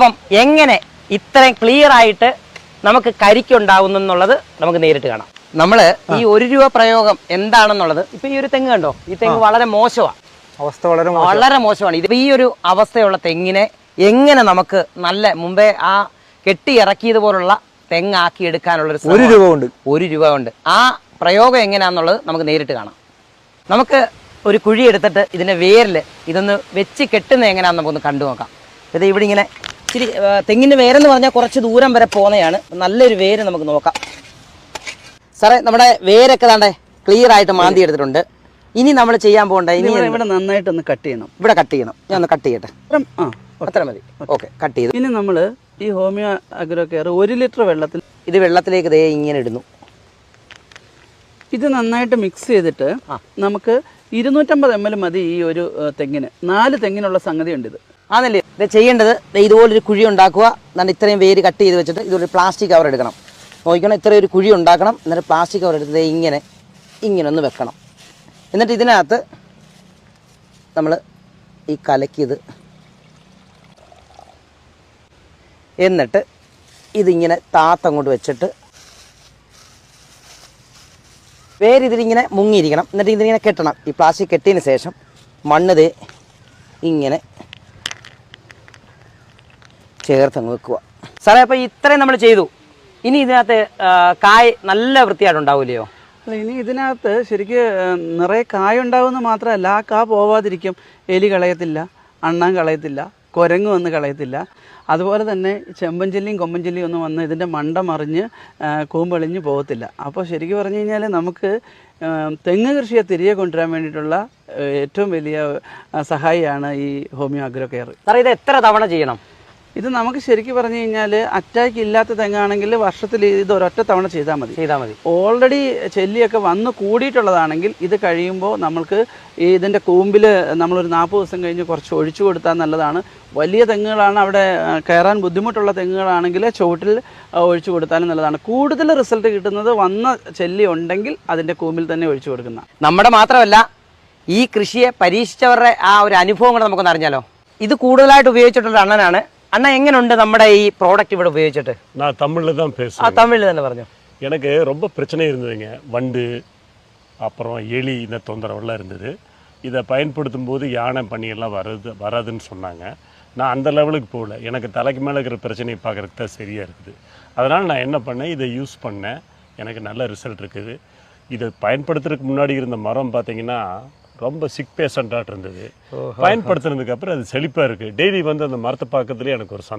അപ്പം എങ്ങനെ ഇത്രയും ക്ലിയർ ആയിട്ട് നമുക്ക് കരിക്കുണ്ടാവുന്നു എന്നുള്ളത് നമുക്ക് നേരിട്ട് കാണാം. നമ്മൾ ഈ ഒരു രൂപ പ്രയോഗം എന്താണെന്നുള്ളത് ഇപ്പൊ ഈ ഒരു തെങ്ങ് കണ്ടോ? ഈ തെങ്ങ് വളരെ മോശമാണ് അവസ്ഥ വളരെ. വളരെ മോശമാണ്. ഇത് ഈ ഒരു അവസ്ഥയുള്ള തെങ്ങിനെ എങ്ങനെ നമുക്ക് നല്ല മുമ്പേ ആ കെട്ടി ഇറക്കിയതുപോലുള്ള തെങ്ങാക്കി എടുക്കാനുള്ള ഒരു രൂപ ഉണ്ട് ഒരു രൂപ ഉണ്ട് ആ പ്രയോഗം എങ്ങനെയാണെന്നുള്ളത് നമുക്ക് നേരിട്ട് കാണാം. നമുക്ക് ഒരു കുഴി എടുത്തിട്ട് ഇതിന്റെ വേരിൽ ഇതൊന്ന് വെച്ച് കെട്ടുന്നത് എങ്ങനെയാണെന്ന് നമുക്കൊന്ന് കണ്ടു നോക്കാം ഇത് ഇവിടെ ഇങ്ങനെ ഇച്ചിരി തെങ്ങിന്റെ വേരെന്ന് പറഞ്ഞാൽ കുറച്ച് ദൂരം വരെ പോകുന്നതാണ്. നല്ലൊരു വേര് നമുക്ക് നോക്കാം. സാറേ നമ്മുടെ വേരൊക്കെ താണ്ടേ ക്ലിയർ ആയിട്ട് മാന്തി എടുത്തിട്ടുണ്ട്. ഇനി നമ്മൾ ചെയ്യാൻ പോകണ്ട? ഇനി ഇവിടെ നന്നായിട്ട് ഒന്ന് കട്ട് ചെയ്യണം. ഇവിടെ കട്ട് ചെയ്യണം. ഞാൻ ഒന്ന് കട്ട് ചെയ്യട്ടെ? ആ അത്ര മതി. ഓക്കെ കട്ട് ചെയ്തു. ഇനി നമ്മൾ ഈ ഹോമിയോ അഗ്രോ കെയർ ഒരു ലിറ്റർ വെള്ളത്തിൽ ഇത് വെള്ളത്തിലേക്ക് ദേ ഇങ്ങനെ ഇടുന്നു. ഇത് നന്നായിട്ട് മിക്സ് ചെയ്തിട്ട് നമുക്ക് ഇരുന്നൂറ്റമ്പത് എം എൽ മതി ഈ ഒരു തെങ്ങിന്. നാല് തെങ്ങിനുള്ള സംഗതി ഉണ്ട് ഇത്. ആണല്ലേ? ചെയ്യേണ്ടത് ഇതുപോലൊരു കുഴി ഉണ്ടാക്കുക. എന്നിട്ട് ഇത്രയും വേര് കട്ട് ചെയ്ത് വെച്ചിട്ട് ഇതൊരു പ്ലാസ്റ്റിക് കവർ എടുക്കണം. നോക്കിക്കണം ഇത്രയും ഒരു കുഴി ഉണ്ടാക്കണം. എന്നിട്ട് പ്ലാസ്റ്റിക് കവർ എടുത്ത് ദേ ഇങ്ങനെ ഇങ്ങനെ ഒന്ന് വെക്കണം. എന്നിട്ട് ഇതിനകത്ത് നമ്മൾ ഈ കലക്കിയത് എന്നിട്ട് ഇതിങ്ങനെ താത്തങ്ങോട്ട് വെച്ചിട്ട് വേര് ഇതിലിങ്ങനെ മുങ്ങിയിരിക്കണം. എന്നിട്ട് ഇതിങ്ങനെ കെട്ടണം. ഈ പ്ലാസ്റ്റിക് കെട്ടിയതിന് ശേഷം മണ്ണ് ഇങ്ങനെ ചേർത്തങ്ങ് വെക്കുക. സാറേ അപ്പോൾ ഇത്രയും നമ്മൾ ചെയ്തു. ഇനി ഇതിനകത്ത് കായ് നല്ല വൃത്തിയായിട്ടുണ്ടാവില്ലയോ അല്ല ഇനി ഇതിനകത്ത് ശരിക്ക് നിറയെ കായ ഉണ്ടാവുമെന്ന് മാത്രമല്ല ആ കാ പോവാതിരിക്കും. എലി കളയത്തില്ല അണ്ണാൻ കളയത്തില്ല കുരങ്ങ് വന്ന് കളയത്തില്ല. അതുപോലെ തന്നെ ചെമ്പഞ്ചെല്ലിയും കൊമ്പഞ്ചെല്ലിയും ഒന്നും വന്ന് ഇതിന്റെ മണ്ട മറിഞ്ഞ് കൂമ്പളിഞ്ഞ് പോകത്തില്ല. അപ്പോൾ ശരിക്കും പറഞ്ഞു കഴിഞ്ഞാൽ നമുക്ക് തെങ്ങ് കൃഷിയെ തിരികെ കൊണ്ടുവരാൻ വേണ്ടിയിട്ടുള്ള ഏറ്റവും വലിയ സഹായിയാണ് ഈ ഹോമിയോ അഗ്രോ കെയർ. സാറേ ഇത് എത്ര തവണ ചെയ്യണം? ഇത് നമുക്ക് ശരിക്കും പറഞ്ഞു കഴിഞ്ഞാൽ അറ്റാക്ക് ഇല്ലാത്ത തെങ്ങാണെങ്കിൽ വർഷത്തിൽ ഇത് ഒരൊറ്റ തവണ ചെയ്താൽ മതി. ചെയ്താൽ മതി. ഓൾറെഡി ചെല്ലിയൊക്കെ വന്ന് കൂടിയിട്ടുള്ളതാണെങ്കിൽ ഇത് കഴിയുമ്പോൾ നമ്മൾക്ക് ഈ ഇതിന്റെ കൂമ്പിൽ നമ്മളൊരു നാൽപ്പത് ദിവസം കഴിഞ്ഞ് കുറച്ച് ഒഴിച്ചു കൊടുത്താൽ നല്ലതാണ്. വലിയ തെങ്ങുകളാണ് അവിടെ കയറാൻ ബുദ്ധിമുട്ടുള്ള തെങ്ങുകളാണെങ്കിൽ ചുവട്ടിൽ ഒഴിച്ചു കൊടുത്താലും നല്ലതാണ്. കൂടുതൽ റിസൾട്ട് കിട്ടുന്നത് വന്ന ചെല്ലി ഉണ്ടെങ്കിൽ അതിന്റെ കൂമ്പിൽ തന്നെ ഒഴിച്ചു കൊടുക്കുന്ന. നമ്മുടെ മാത്രമല്ല ഈ കൃഷിയെ പരീക്ഷിച്ചവരുടെ ആ ഒരു അനുഭവം കൂടെ നമുക്കൊന്ന് അറിഞ്ഞാലോ. ഇത് കൂടുതലായിട്ട് ഉപയോഗിച്ചിട്ടുള്ള അണ്ണനാണ് അണ്ണ എങ്ങനെയുണ്ട് നമ്മുടെ ഈ പ്രോഡക്റ്റ് ഇവിടെ ഉപയോഗിച്ചിട്ട് நான் தமிழில் தான் ആ பேசுவேன் തമിഴിൽ തന്നെ പറഞ്ഞു எனக்கு ரொம்ப பிரச்சனை இருந்ததுங்க வண்டு அப்புறம் எலி இந்த தொந்தரவெல்லாம் இருந்தது இதை பயன்படுத்தும் போது யானை பனியெல்லாம் வராது வராதுன்னு சொன்னாங்க நான் அந்த லெவலுக்கு போகல எனக்கு தலைக்கு மேலே இருக்கிற பிரச்சனையை பார்க்குறதுக்கு தான் சரியாக இருக்குது அதனால் நான் என்ன பண்ணேன் இதை யூஸ் பண்ணேன் எனக்கு நல்ல ரிசல்ட் இருக்குது இதை பயன்படுத்துறதுக்கு முன்னாடி இருந்த மரம் பார்த்தீங்கன்னா ரொம்ப சிக் பேஷண்ட்டாக இருந்தது. பயன்படுத்துனதுக்கு அப்புறம் அது செழிப்பாக இருக்குது டெய்லி வந்து அந்த மரத்தை பார்க்கறதுலேயே எனக்கு ஒரு